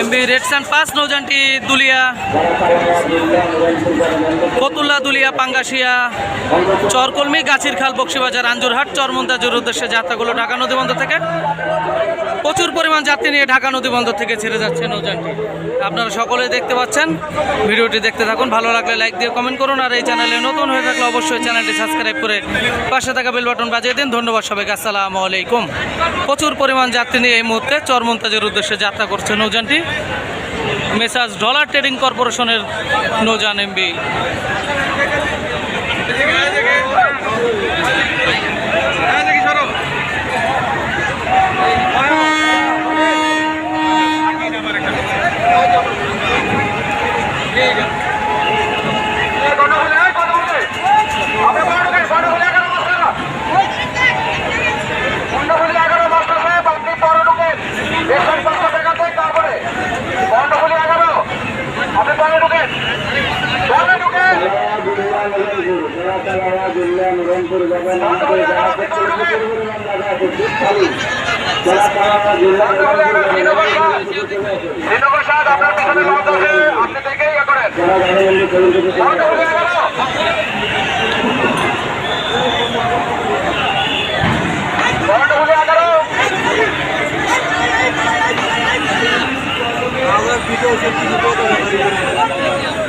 MB Red Sun পাঁচ, নৌজানটি দুলিয়া। ফতুল্লা দুলিয়া, পাঙ্গাসিয়া। চরকলমি গাছির খাল বক্সিবাজার, আঞ্জুরহাট চরমন্তাজুর উদ্দেশ্যে যাত্রাগুলো ঢাকা নদী বন্ধ থেকে। যাত্রী নিয়ে ঢাকা নদী বন্দর থেকে ছেড়ে যাচ্ছে নৌযানটি। আপনারা সকলেই দেখতে পাচ্ছেন। ভিডিওটি দেখতে থাকুন। ভালো লাগলে লাইক দিয়ে কমেন্ট করুন। আর এই চ্যানেলে নতুন হয়ে থাকলে অবশ্যই চ্যানেলটি সাবস্ক্রাইব করে পাশে থাকা বেল বাটন বাজিয়ে দিন। ধন্যবাদ সবাইকে। আসসালামু আলাইকুম। প্রচুর পরিমাণ যাত্রী নিয়ে এই মুহূর্তে চরমন্তাজের উদ্দেশ্যে যাত্রা করছে নৌযানটি। মেসাজ ডলার ট্রেডিং কর্পোরেশনের নৌযান এমবি। আপনার পিছনে আপনি দেখেই ইয়ে করেন 教えていうとます。